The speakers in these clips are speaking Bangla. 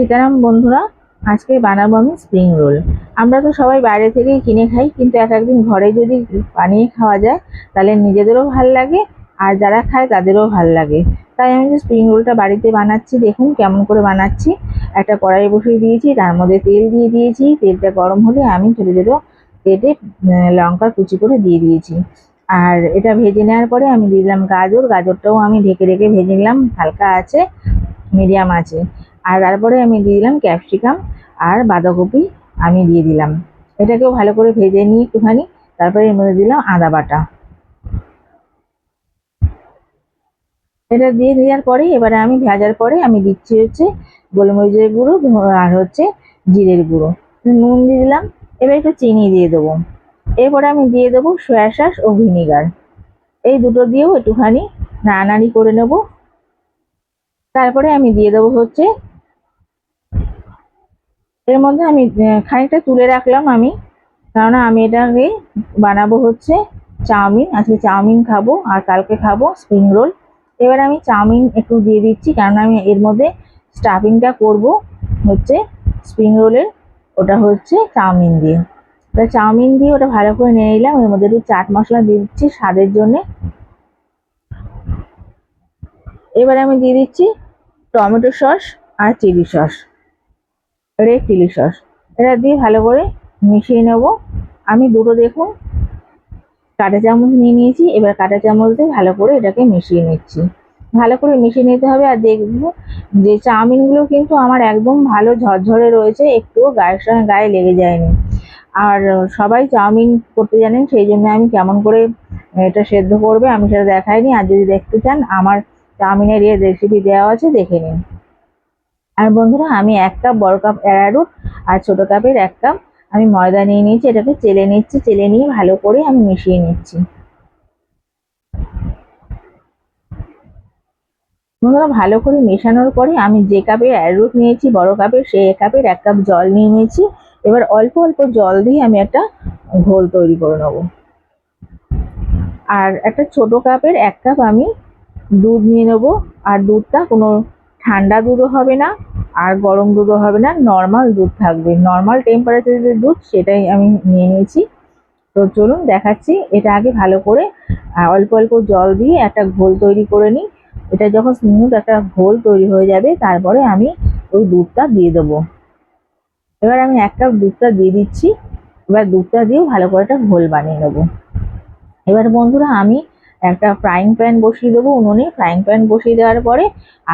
সীতারাম, বন্ধুরা, আজকে বানাবো আমি স্প্রিং রোল আমরা তো সবাই বাইরে থেকেই কিনে খাই, কিন্তু এক একদিন ঘরে যদি বানিয়ে খাওয়া যায়, তাহলে নিজেদেরও ভালো লাগে, আর যারা খায় তাদেরও ভালো লাগে। তাই আমি যে স্প্রিং রোলটা বাড়িতে বানাচ্ছি, দেখুন কেমন করে বানাচ্ছি। একটা কড়াই বসিয়ে দিয়েছি, তার মধ্যে তেল দিয়ে দিয়েছি। তেলটা গরম হলে আমি ছোটো ছোটো কেটে লঙ্কা কুচি করে দিয়ে দিয়েছি। আর এটা ভেজে নেওয়ার পরে আমি দিয়ে দিলাম গাজর। গাজরটাও আমি ঢেকে ঢেকে ভেজে নিলাম, হালকা আছে মিডিয়াম আছে। আর তারপরে আমি দিয়ে দিলাম ক্যাপসিকাম আর বাঁধাকপি আমি দিয়ে দিলাম। এটাকেও ভালো করে ভেজে নিয়ে একটুখানি, তারপরে এর মধ্যে দিলাম আদা বাটা। এটা দিয়ে দেওয়ার পরে এবারে আমি ভাজার পরে আমি দিচ্ছি হচ্ছে গোলমরিচের গুঁড়ো আর হচ্ছে জিরের গুঁড়ো। নুন দিয়ে দিলাম, এবার একটু চিনি দিয়ে দেবো। এরপরে আমি দিয়ে দেবো সয়া সস ও ভিনিগার এই দুটো দিয়েও একটুখানি নাড়ানাড়ি করে নেব। তারপরে আমি দিয়ে দেবো হচ্ছে এর মধ্যে আমি খানিকটা তুলে রাখলাম আমি। কারণ আমি এটাকে বানাবো হচ্ছে চাউমিন। আজকে চাউমিন খাব আর কালকে খাব স্প্রিং রোল এবার আমি চাউমিন একটু দিয়ে দিচ্ছি কারণ আমি এর মধ্যে স্টাফিংটা করব হচ্ছে স্প্রিং রোলের ওটা হচ্ছে চাউমিন দিয়ে। তা চাউমিন দিয়ে ওটা ভালো করে নিয়ে নিলাম। এর মধ্যে একটু চাট মশলা দিয়ে দিচ্ছি স্বাদের জন্যে। এবারে আমি দিয়ে দিচ্ছি টমেটো সস আর chilli sauce. Red chilli sauce. এটা দিয়ে ভালো করে মিশিয়ে নেব। আমি দুটো দেখুন কাঁটা চামচ নিয়ে নিয়েছি। এবার কাঁটা চামচ দিয়ে ভালো করে এটাকে মিশিয়ে নিচ্ছি। ভালো করে মিশিয়ে নিতে হবে আর দেখব যে চাউমিনগুলো কিন্তু আমার একদম ভালো ঝরঝরে রয়েছে, একটুও গায়ের সঙ্গে গায়ে লেগে যায়নি। আর সবাই চাউমিন করতে জানেন, সেই জন্য আমি কেমন করে এটা সেদ্ধ করবে আমি সেটা দেখাইনি। আর যদি দেখতে চান, আমার চাউমিনের ইয়ে রেসিপি দেওয়া আছে, দেখে নিন। আর বন্ধুরা, আমি এক কাপ বড় কাপ অ্যারারুট আর ছোট কাপের এক কাপ আমি ময়দা নিয়ে নিয়েছি এটাকে চেলে নিচ্ছি, চেলে নিয়ে ভালো করে আমি মিশিয়ে নিচ্ছি। বন্ধুরা, ভালো করে মেশানোর পরে আমি যে কাপে অ্যারারুট নিয়েছি, বড় কাপের সেই কাপের এক কাপ জল নিয়ে নিয়েছি। এবার অল্প অল্প জল দিয়ে আমি একটা ঘোল তৈরি করে নেব। আর একটা ছোট কাপের এক কাপ আমি দুধ নিয়ে নেব। আর দুধটা কোনো ঠান্ডা দুধও হবে না। আর গরম দুধও হবে না নর্মাল দুধ থাকবে। নর্মাল টেম্পারেচারের যে দুধ, সেটাই আমি নিয়ে নিয়েছি। তো চলুন দেখাচ্ছি, এটা আগে ভালো করে অল্প অল্প জল দিয়ে একটা ঘোল তৈরি করে নিই। এটা যখন স্মুথ একটা ঘোল তৈরি হয়ে যাবে, তারপরে আমি ওই দুধটা দিয়ে দেবো। এবার আমি এক কাপ দুধটা দিয়ে দিচ্ছি। এবার দুধটা দিয়েও ভালো করে একটা ঘোল বানিয়ে নেব। এবার বন্ধুরা, আমি একটা ফ্রাইং প্যান বসিয়ে দেবো উনুনে। ফ্রাইং প্যান বসিয়ে দেওয়ার পরে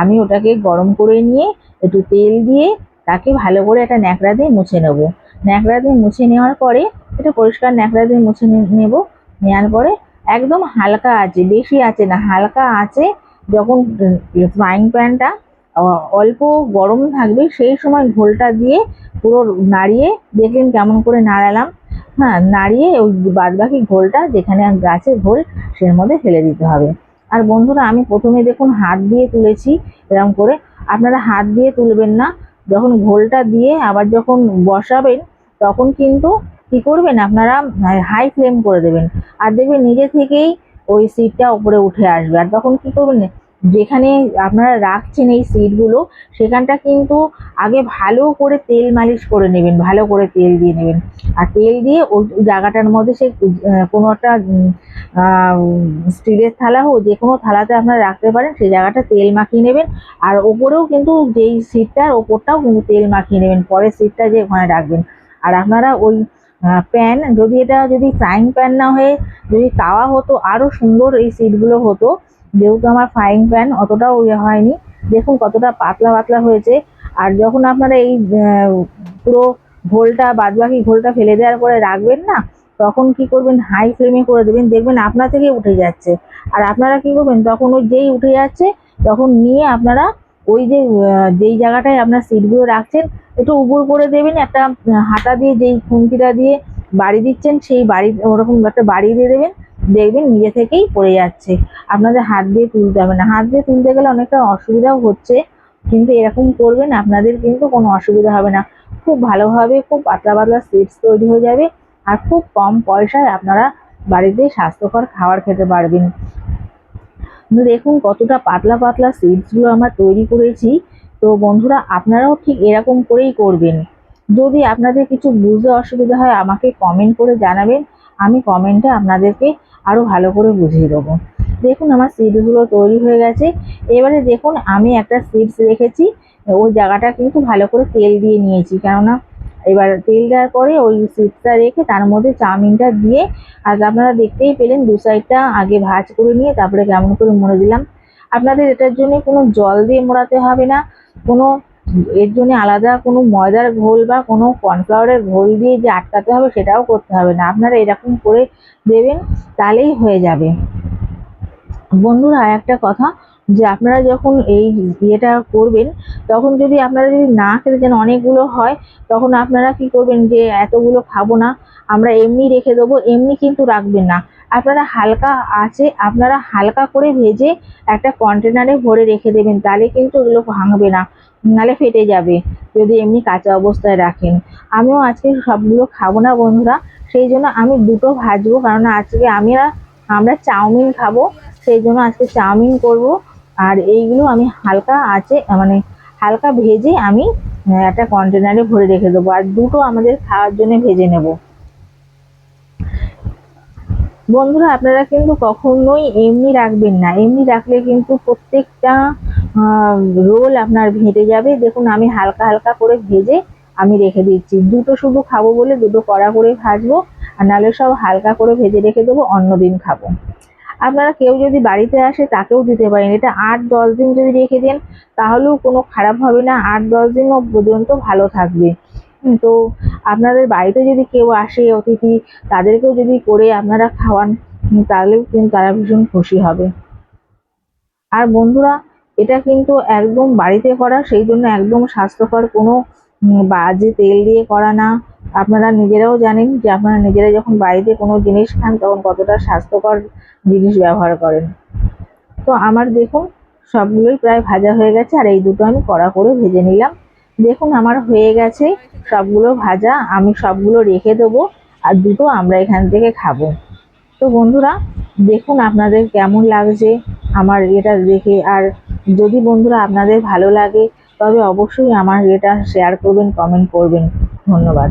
আমি ওটাকে গরম করে নিয়ে একটু তেল দিয়ে তাকে ভালো করে একটা ন্যাকড়া দিয়ে মুছে নেব। ন্যাকড়া দিয়ে মুছে নেওয়ার পরে এটা পরিষ্কার ন্যাকড়া দিয়ে মুছে নেব। নেওয়ার পরে একদম হালকা আছে বেশি আছে না, হালকা আছে যখন ফ্রাইং প্যানটা অল্প গরম থাকবে সেই সময় ঘোলটা দিয়ে পুরো নাড়িয়ে দেখলেন কেমন করে নাড়ালাম। হ্যাঁ নাড়িয়ে ওই বাদবাকি ঘোলটা যেখানে গাছের ঘোল, সের মধ্যে ফেলে দিতে হবে। আর বন্ধুরা, আমি প্রথমে দেখুন হাত দিয়ে তুলেছি এরকম করে। আপনারা হাত দিয়ে তুলবেন না, যখন ঘোলটা দিয়ে আবার যখন বসাবেন, তখন কিন্তু কি করবেন, আপনারা হাই ফ্লেম করে দেবেন। আর দেখবেন নিজে থেকেই ওই সিটটা উপরে উঠে আসবে। আর তখন কি করবেন যেখানে আপনারা রাখছেন এই সিটগুলো সেখানটা কিন্তু আগে ভালো করে তেল মালিশ করে নেবেন, ভালো করে তেল দিয়ে নেবেন। আর তেল দিয়ে ওই জায়গাটার মধ্যে সে কোনো একটা স্টিলের থালা হোক, যে কোনো থালাতে আপনারা রাখতে পারেন, সেই জায়গাটা তেল মাখিয়ে নেবেন। আর ওপরেও কিন্তু যেই সিটটার ওপরটাও কিন্তু তেল মাখিয়ে নেবেন, পরের সিটটা যে ওখানে রাখবেন। আর আপনারা ওই প্যান যদি এটা যদি ফ্রাইং প্যান না হয়ে যদি তাওয়া হতো আরও সুন্দর এই সিটগুলো হতো যেহেতু আমার ফ্রাইং প্যান অতটাও ইয়ে হয়নি, দেখুন কতটা পাতলা পাতলা হয়েছে। আর যখন আপনারা এই পুরো ঘোলটা, বাদবাকি ঘোলটা ফেলে দেওয়ার পরে রাখবেন না, তখন কি করবেন হাই ফ্লেমে করে দেবেন, দেখবেন আপনা থেকে উঠে যাচ্ছে। আর আপনারা কি করবেন, তখন ওই যেই উঠে যাচ্ছে, তখন নিয়ে আপনারা ওই যে যেই জায়গাটায় আপনার সিটগুলো রাখছেন, একটু উপর করে দেবেন, একটা হাতা দিয়ে, যেই খুন্তিটা দিয়ে বাড়ি দিচ্ছেন, সেই বাড়ি ওরকম একটা বাড়ি দিয়ে দেবেন দেখবেন নিজে থেকেই পড়ে যাচ্ছে। আপনাদের হাত দিয়ে তুলতে হবে না। হাত দিয়ে তুলতে গেলে অনেকটা অসুবিধাও হচ্ছে, কিন্তু এরকম করবেন আপনাদের কিন্তু কোনো অসুবিধা হবে না। খুব ভালোভাবে খুব পাতলা পাতলা সিটস তৈরি হয়ে যাবে আর খুব কম পয়সায় আপনারা বাড়িতে স্বাস্থ্যকর খাবার খেতে পারবেন। দেখুন কতটা পাতলা পাতলা সিটসগুলো আমরা তৈরি করেছি। তো বন্ধুরা, আপনারাও ঠিক এরকম করেই করবেন। যদি আপনাদের কিছু বুঝতে অসুবিধা হয় আমাকে কমেন্ট করে জানাবেন। আমি কমেন্টে আপনাদেরকে আরও ভালো করে বুঝিয়ে দেবো। দেখুন আমার সিটগুলো তৈরি হয়ে গেছে। এবারে দেখুন, আমি একটা সিটস রেখেছি। ওই জায়গাটা কিন্তু ভালো করে তেল দিয়ে নিয়েছি। কেননা এবার তেল দেওয়ার পরে ওই সিটটা রেখে তার মধ্যে চাউমিনটা দিয়ে, আর আপনারা দেখতেই পেলেন দু সাইডটা আগে ভাজ করে নিয়ে তারপরে কেমন করে মুড়ে দিলাম। আপনাদের এটার জন্য কোনো জল দিয়ে মোড়াতে হবে না। কোনো এর জন্য আলাদা কোনো ময়দার ঘোল বা কোনো কর্নফ্লাওয়ারের ঘোল দিয়ে যে আটকাতে হবে সেটাও করতে হবে না। আপনারা এরকম করে দেবেন, তাহলেই হয়ে যাবে। বন্ধুরা একটা কথা, যে আপনারা যখন এই ইয়েটা করবেন, তখন যদি আপনারা যদি না খেতে চান, অনেকগুলো হয়, তখন আপনারা কি করবেন যে, এতগুলো খাব না, আমরা এমনি রেখে দেবো, এমনি কিন্তু রাখবেন না। আপনারা হালকা আছে, আপনারা হালকা করে ভেজে একটা কন্টেনারে ভরে রেখে দেবেন। তাহলে কিন্তু ওগুলো ভাঙবে না নালে ফেটে যাবে, যদি এমনি কাঁচা অবস্থায় রাখেন। আমিও আজকে সবগুলো খাব না বন্ধুরা, সেই জন্য আমি দুটো ভাজবো, কারণ আজকে আমি আমরা চাউমিন খাব, সেই জন্য আজকে চাউমিন করব। আর এইগুলো আমি হালকা আছে মানে হালকা ভেজে আমি, একটা কন্টেনারে ভরে রেখে দেবো। আর দুটো আমাদের খাওয়ার জন্য ভেজে নেব। বন্ধুরা, আপনারা কিন্তু কখনোই এমনি রাখবেন না। এমনি রাখলে কিন্তু প্রত্যেকটা রোল আপনার ভেটে যাবে। দেখুন, আমি হালকা হালকা করে ভেজে আমি রেখে দিচ্ছি। দুটো শুধু খাব বলে দুটো কড়া করে ভাজবো, আর নাহলে সব হালকা করে ভেজে রেখে দেবো, অন্যদিন খাব। আপনারা কেউ যদি বাড়িতে আসে, তাকেও দিতে পারেন। এটা আট দশ দিন যদি রেখে দেন, তাহলেও কোনো খারাপ হবে না। আট দশ দিন পর্যন্ত ভালো থাকবে। তো আপনাদের বাড়িতে যদি কেউ আসে, অতিথি, তাদেরকেও যদি করে আপনারা খাওয়ান তাহলেও কিন্তু তারা ভীষণ খুশি হবে। আর বন্ধুরা, এটা কিন্তু একদম বাড়িতে করা, সেই জন্য একদম স্বাস্থ্যকর কোনো বাজে তেল দিয়ে করা না। আপনারা নিজেরাও জানেন যে আপনারা নিজেরা যখন বাড়িতে কোনো জিনিস খান, তখন কতটা স্বাস্থ্যকর জিনিস ব্যবহার করেন। তো আমার দেখুন, সবগুলোই প্রায় ভাজা হয়ে গেছে, আর এই দুটো আমি কড়া করে ভেজে নিলাম। দেখুন আমার হয়ে গেছে, সবগুলো ভাজা, আমি সবগুলো রেখে দেবো, আর দুটো আমরা এখান থেকে খাব। তো বন্ধুরা, দেখুন আপনাদের কেমন লাগছে আমার এটা দেখে, আর যদি বন্ধুরা আপনাদের ভালো লাগে, তবে অবশ্যই আমার এটা শেয়ার করবেন কমেন্ট করবেন। ধন্যবাদ।